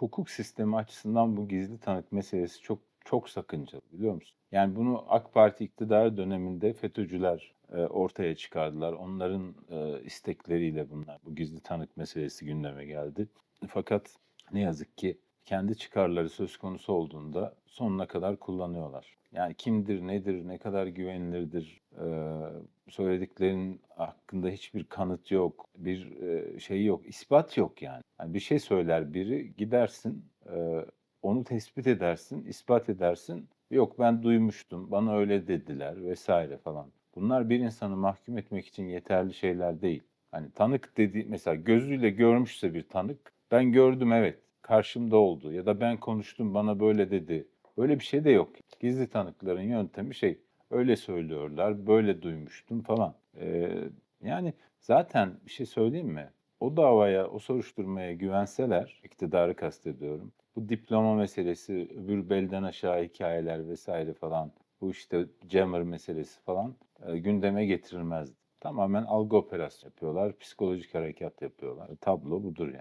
hukuk sistemi açısından bu gizli tanık meselesi çok çok sakıncalı biliyor musun? Yani bunu AK Parti iktidar döneminde FETÖ'cüler e, ortaya çıkardılar. Onların e, istekleriyle bunlar bu gizli tanık meselesi gündeme geldi. Fakat ne yazık ki kendi çıkarları söz konusu olduğunda sonuna kadar kullanıyorlar. Yani kimdir, nedir, ne kadar güvenilirdir, e, söylediklerin hakkında hiçbir kanıt yok, bir şey yok, ispat yok yani. Yani bir şey söyler biri, gidersin, onu tespit edersin, ispat edersin. Yok ben duymuştum, bana öyle dediler vesaire falan. Bunlar bir insanı mahkum etmek için yeterli şeyler değil. Hani tanık dedi mesela gözüyle görmüşse bir tanık ben gördüm evet karşımda oldu ya da ben konuştum bana böyle dedi. Böyle bir şey de yok. Gizli tanıkların yöntemi şey öyle söylüyorlar böyle duymuştum falan. Ee, yani zaten bir şey söyleyeyim mi? O davaya, o soruşturmaya güvenseler, iktidarı kastediyorum. Bu diploma meselesi, öbür belden aşağı hikayeler vesaire falan, bu işte Jammer meselesi falan e, gündeme getirilmezdi. Tamamen algı operasyonu yapıyorlar, psikolojik harekat yapıyorlar. Tablo budur yani.